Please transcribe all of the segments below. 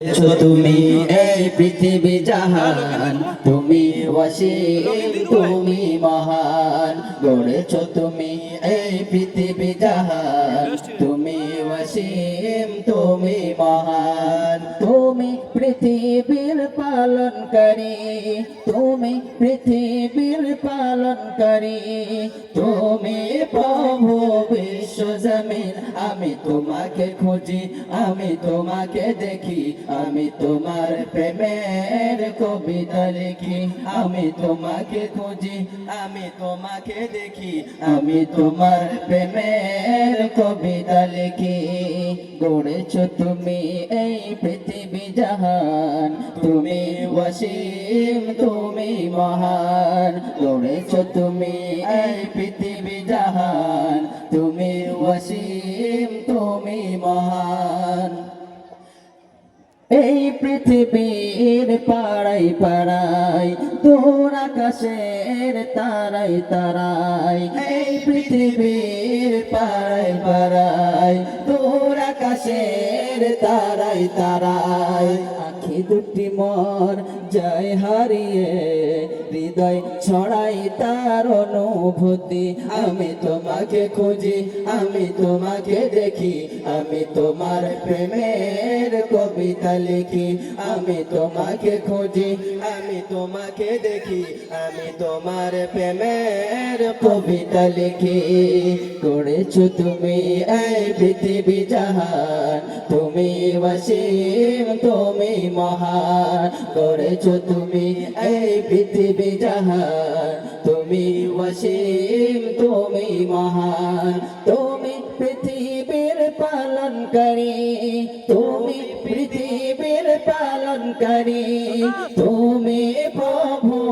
তুমি এই পৃথিবী জাহান, তুমি ওয়াসিম তুমি মহান। গড়েছ তুমি এই পৃথিবী জাহান, তুমি ওয়াসিম তুমি মহান। তুমি পৃথিবীর পালনকারী, তুমি পৃথিবীর পালনকারী। তুমি প্রভু বিশ্ব জমিন আমি তোমাকে খুঁজি, আমি তোমাকে দেখি, আমি তোমার প্রেমের কবিতা লিখি, আমি তোমাকে খুঁজি, আমি তোমাকে দেখি, আমি তোমার প্রেমের কবিতা লিখি। গড়েছ তুমি এই পৃথিবী জাহান, তুমি ওয়াসিম তুমি মহান। গড়েছ তুমি এই পৃথিবী জাহান, তুমি ওয়াসিম, তুমি মহান। এই পৃথিবীর পাড়াই পাড়াই তোর আকাশের তারাই তারাই এই পৃথিবীর পাড়াই পাড়াই তোর আকাশের তারাই তারাই দুটি মর যায় হারিয়ে হৃদয় ছড়াই তার অনুভূতি। আমি তোমাকে খুঁজি, আমি তোমাকে দেখি, আমি তোমার প্রেমের কবিতা লিখি। আমি তোমাকে খুঁজি, আমি তোমাকে দেখি, আমি তোমার প্রেমের কবিতা লিখি। করেছ তুমি এই পৃথিবী জাহান, তুমি ওয়াসিম তুমি মহান করেছ তুমি এই পৃথিবী জাহান। তুমি ওয়াসিম তুমি মহান। তুমি পৃথিবীর পালনকারী। তুমি পৃথিবীর প্রভু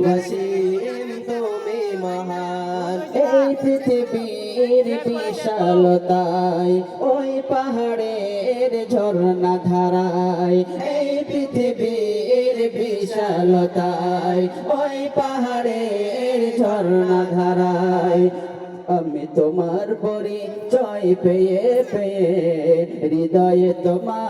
ওয়াসিম তুমি মহান। এই পৃথিবীর বিশালতায়, ওই পাহাড়ের ঝর্ণা ধারায়, এই পৃথিবীর বিশালতায়, ওই পাহাড়ের ঝর্ণা ধারায়। আমি তোমার পরিচয় পেয়ে পেয়ে, হৃদয়ে তোমার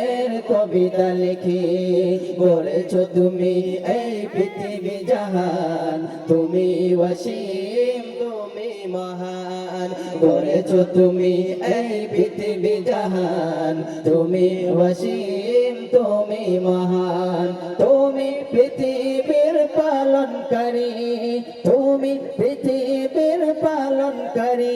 কবিতা লিখি, বলেছ তুমি এই পৃথিবী জাহান, তুমি ওয়াসিম তুমি মহান। বলেছ তুমি এই পৃথিবী জাহান, তুমি ওয়াসিম তুমি মহান। তুমি পৃথিবীর পালনকারী, তুমি পৃথিবীর পালনকারী।